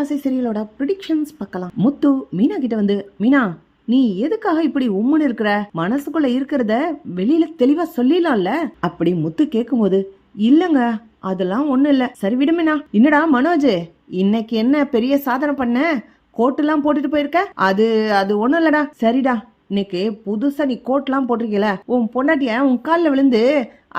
ஆசை சீரியலோட ப்ரிடிக்ஷன்ஸ் பார்க்கலாம். முத்து மீனா கிட்ட வந்து மீனா நீ எதுக்காக இப்படி உம்முன்னு இருக்கிற? மனசுக்குள்ள இருக்கிறத வெளியில தெளிவா சொல்லிடலாம்ல? அப்படி முத்து கேட்கும்போது இல்லங்க அதெல்லாம் ஒண்ணும் இல்ல. சரி விடுமேனா என்னடா மனோஜ் இன்னைக்கு என்ன பெரிய சாதனை பண்ண? கோட்டுலாம் போட்டுட்டு போயிருக்க? அது அது ஒண்ணும் இல்லடா. சரிடா இன்னைக்கு புதுசா நீ கோட்லாம் போட்டிருக்கல? உன் பொண்டாட்டிய உன் கால்ல விழுந்து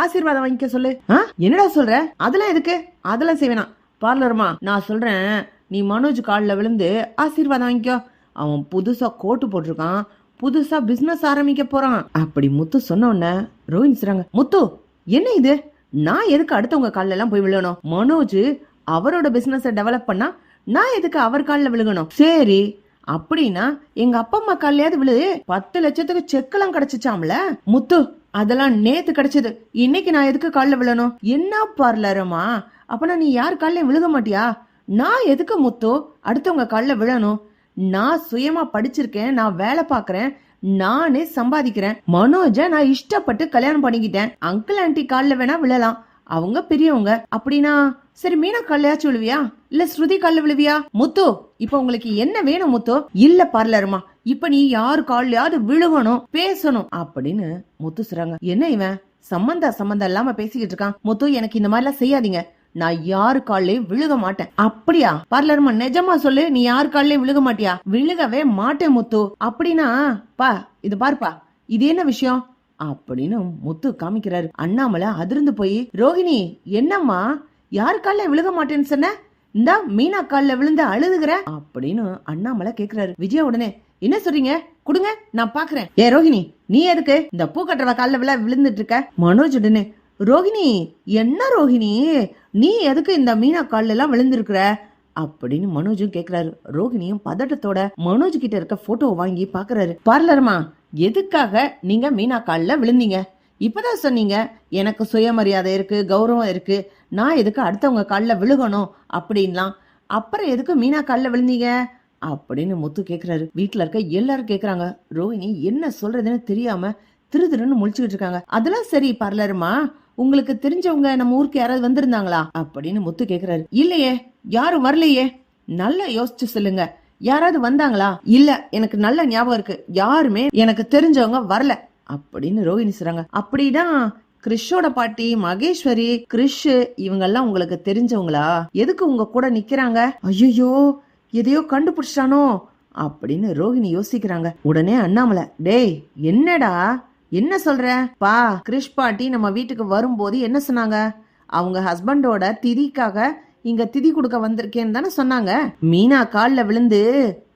ஆசீர்வாதம் வாங்கிக்க சொல்லு. ஆ என்னடா சொல்ற? அதெல்லாம் எதுக்கு? அதெல்லாம் செய்வேனா பார்லர்மா நான் சொல்றேன் நீ மனோஜ் காலில் விழுந்து ஆசீர்வாதம் வாங்கிக்கோ. அவன் புதுசாக கோட்டு போட்டிருக்கான். புதுசாக பிஸ்னஸ் ஆரம்பிக்க போகிறான் அப்படி முத்து சொன்ன உடனே ரோஹின் சொல்றாங்க முத்து என்ன இது? நான் எதுக்கு அடுத்தவங்க கால்ல போய் விழணும் மனோஜ் அவரோட பிஸ்னஸை டெவலப் பண்ணால் நான் எதுக்கு அவர் காலில் விழுகணும்? சரி அப்படின்னா எங்க அப்பா அம்மா காலையாவது விழுது பத்து லட்சத்துக்கு செக்கெல்லாம் கிடைச்சிச்சாம்ல? முத்து அதெல்லாம் நேத்து கிடைச்சது. இன்னைக்கு நான் எதுக்கு காலில் விழணும்? என்ன பார்லரமா? அப்பனா நீ யார் காலையும் விழுக மாட்டியா? நான் எதுக்கு முத்து? அடுத்தவங்க காலில் விழணும். நான் சுயமா படிச்சிருக்கேன் நான் வேலை பார்க்கறேன் நானே சம்பாதிக்கிறேன். மனோஜ நான் இஷ்டப்பட்டு கல்யாணம் பண்ணிக்கிட்டேன். அங்கிள் ஆன்டி காலில் வேணா விழலாம். அவங்க பெரியவங்க. அப்படின்னா சரி மீனா கல்லையாச்சும் விழுவியா? இல்ல ஸ்ருதி கால்ல விழுவியா? முத்து இப்ப உங்களுக்கு என்ன வேணும் முத்து? இல்ல பார்லருமா? இப்ப நீ யாரு கால்லயாவது விழுகணும் பேசணும். அப்படின்னு முத்து சொல்றாங்க என்ன இவன்? சம்பந்தா சம்பந்தம் இல்லாம பேசிக்கிட்டு இருக்கான். முத்து எனக்கு இந்த மாதிரி எல்லாம் செய்யாதீங்க. நான் யாரு கால்லயும் விழுக மாட்டேன். அப்படியா? பார்லர்மா நிஜமா சொல்லு நீ யாரு கால்லயும் விழுக மாட்டியா? விழுகவே மாட்டேன் முத்து. அப்படின்னா பா இது பாருப்பா. இது என்ன விஷயம்? அப்படின்னு முத்து காமிக்கிறாரு. அண்ணாமலை அதிர்ந்து போய் ரோஹிணி என்னம்மா? யார் காலில் விழுக மாட்டேன்னு சொன்ன? இந்தா மீனா கால்ல விழுந்து அழுதுகிற? அப்படின்னு அண்ணாமலை கேக்குறாரு. விஜயா உடனே என்ன சொல்றீங்க? கொடுங்க நான் பாக்குறேன். ஏ ரோஹிணி நீ எதுக்கு இந்த பூ கட்டுறவ கால்ல விழ விழுந்துட்டு இருக்க? மனோஜ் உடனே ரோஹிணி என்ன ரோஹிணி நீ எதுக்கு இந்த மீனா கால்ல எல்லாம் விழுந்திருக்கிற? அப்படின்னு மனோஜும் கேக்குறாரு. ரோகிணியும் பதட்டத்தோட மனோஜ் கிட்ட இருக்க போட்டோ வாங்கி பாக்குறாரு. பார்லர்மா எதுக்காக நீங்க மீனா கால்ல விழுந்தீங்க? இப்பதான் சொன்னீங்க எனக்கு சுயமரியாதை இருக்கு கௌரவம் இருக்கு. நான் எதுக்கு அடுத்தவங்க கால்ல விழுகணும்? அப்படின்லாம். அப்புறம் எதுக்கு மீனா கால்ல விழுந்தீங்க? அப்படின்னு முத்து கேக்குறாரு. வீட்டில் இருக்க எல்லாரும் கேக்குறாங்க. ரோஹிணி என்ன சொல்றதுன்னு தெரியாம திரு திருன்னு முழிச்சுக்கிட்டு இருக்காங்க. அதெல்லாம் சரி பார்லருமா உங்களுக்கு தெரிஞ்சவங்க நம்ம ஊருக்கு யாராவது வந்திருந்தாங்களா? அப்படின்னு முத்து கேக்குறாரு. இல்லையே யாரும் வரலையே. நல்லா யோசிச்சு சொல்லுங்க. யாராவது வந்தாங்களா? இல்ல எனக்கு நல்ல ஞாபகம் இருக்கு. யாருமே எனக்கு தெரிஞ்சவங்க வரல. அப்படின்னு ரோஹிணி சொல்றாங்க. அப்படிதான் கிறிஷோட பாட்டி மகேஸ்வரி கிறிஷ் இவங்க எல்லாம் உங்களுக்கு தெரிஞ்சவங்களா? எதுக்கு உங்க கூட நிக்கிறாங்க? ஐயோ எதையோ கண்டுபிடிச்சிட்டானோ அப்படின்னு ரோஹிணி யோசிக்கிறாங்க. உடனே அண்ணாமலை டேய் என்னடா? என்ன சொல்ற? பா கிரிஷ் பாட்டி நம்ம வீட்டுக்கு வரும்போது என்ன சொன்னாங்க? அவங்க ஹஸ்பண்டோட திதிக்காக இங்க திதி கொடுக்க வந்திருக்கேன்னு தானே சொன்னாங்க. மீனா காலில் விழுந்து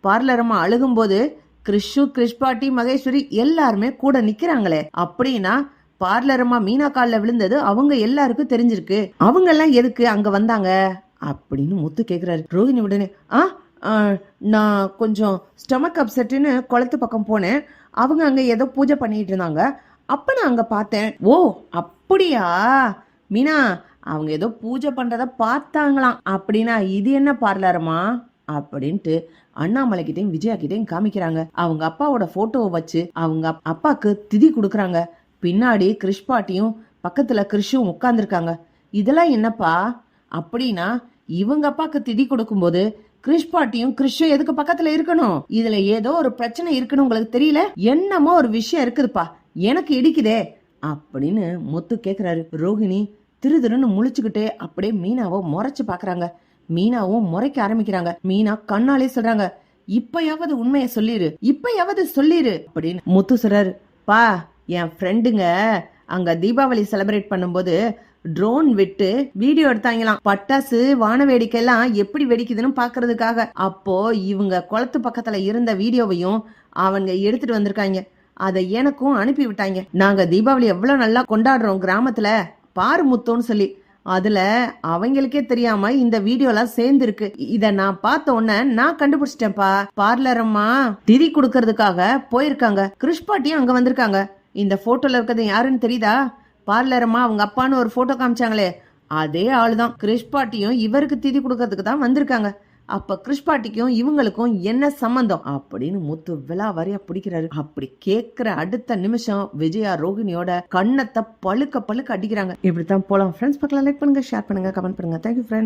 பார்லரமா அழுகும்போது கிறிஷு கிறிஷ் பாட்டி மகேஸ்வரி எல்லாருமே கூட நிக்கிறாங்களே. அப்படின்னா பார்லரமா மீனா காலில் விழுந்தது அவங்க எல்லாருக்கும் தெரிஞ்சிருக்கு. அவங்க எல்லாம் எதுக்கு அங்க வந்தாங்க? அப்படின்னு முத்து கேக்குறாரு. ரோஹிணி உடனே ஆ ஆ, நான் கொஞ்சம் ஸ்டொமக் அப்செட்டுன்னு குளத்து பக்கம் போனேன். அவங்க அங்கே ஏதோ பூஜை பண்ணிட்டு இருந்தாங்க. அப்போ நான் அங்கே பார்த்தேன் ஓ அப்படியா? மீனா அவங்க ஏதோ பூஜை பண்ணுறத பார்த்தாங்களாம். அப்படின்னா இது என்ன பார்லருமா? அப்படின்ட்டு அண்ணாமலை விஜயாக்கிட்டையும் விஜயா கிட்டையும் காமிக்கிறாங்க. அவங்க அப்பாவோட ஃபோட்டோவை வச்சு அவங்க அப்பாவுக்கு திதி கொடுக்குறாங்க. பின்னாடி கிறிஷ் பாட்டியும் பக்கத்தில் கிறிஷும் உட்காந்துருக்காங்க இதெல்லாம் என்னப்பா? அப்படின்னா இவங்க அப்பாவுக்கு திதி கொடுக்கும்போது கிறிஷ் பாட்டியும் கிறிஷும் எதுக்கு பக்கத்துல இருக்கணும்? இதுல ஏதோ ஒரு பிரச்சனை இருக்குன்னு உங்களுக்கு தெரியல? என்னமோ ஒரு விஷயம் இருக்குதுப்பா. எனக்கு இடிக்குதே. அப்படின்னு முத்து கேக்குறாரு. ரோஹிணி திரு திருன்னு முழிச்சுக்கிட்டே அப்படியே மீனாவை முறைச்சு பாக்குறாங்க. மீனாவும் முறைக்க ஆரம்பிக்கிறாங்க. மீனா கண்ணாலே சொல்றாங்க இப்பயாவது உண்மையை சொல்லிரு. இப்பயாவது சொல்லிரு. அப்படின்னு முத்து சொல்றாரு பா என் ஃப்ரெண்டுங்க அங்க தீபாவளி செலிப்ரேட் பண்ணும்போது ட்ரோன் விட்டு வீடியோ எடுத்தாங்களாம். பட்டாசு வான வேடிக்கை எல்லாம் எப்படி வெடிக்குதுன்னு பாக்குறதுக்காக அப்போ இவங்க குளத்து பக்கத்துல இருந்த வீடியோவையும் அவங்க எடுத்துட்டு வந்திருக்காங்க. அதை எனக்கும் அனுப்பி விட்டாங்க. நாங்க தீபாவளி எவ்வளவு நல்லா கொண்டாடுறோம் கிராமத்துல பாரு முத்தோன்னு சொல்லி. அதுல அவங்களுக்கே தெரியாம இந்த வீடியோலாம் சேர்ந்து இருக்கு இத நான் பார்த்த உடனே நான் கண்டுபிடிச்சிட்டேன்ப்பா. பார்லர் அம்மா திதி கொடுக்கறதுக்காக போயிருக்காங்க. கிருஷ்பாட்டியும் அங்க வந்திருக்காங்க. இந்த போட்டோல இருக்கிறது யாருன்னு தெரியுதா? பார்லரம்மா அவங்க அப்பான்னு ஒரு ஃபோட்டோ காமிச்சாங்களே. அதே ஆளுதான். கிறிஷ் பாட்டியும் இவருக்கு திதி கொடுக்கறதுக்கு தான் வந்திருக்காங்க. அப்ப கிறிஷ் பாட்டிக்கும் இவங்களுக்கும் என்ன சம்பந்தம்? அப்படின்னு முத்து விழா வரைய பிடிக்கிறாரு. அப்படி கேட்குற அடுத்த நிமிஷம் விஜயா ரோகிணியோட கண்ணத்தை பழுக்க பழுக்க அடிக்கிறாங்க. இப்படித்தான் போலாம். ஃப்ரெண்ட்ஸ் பக்கம் லைக் பண்ணுங்க ஷேர் பண்ணுங்க கமெண்ட் பண்ணுங்க. Thank you friends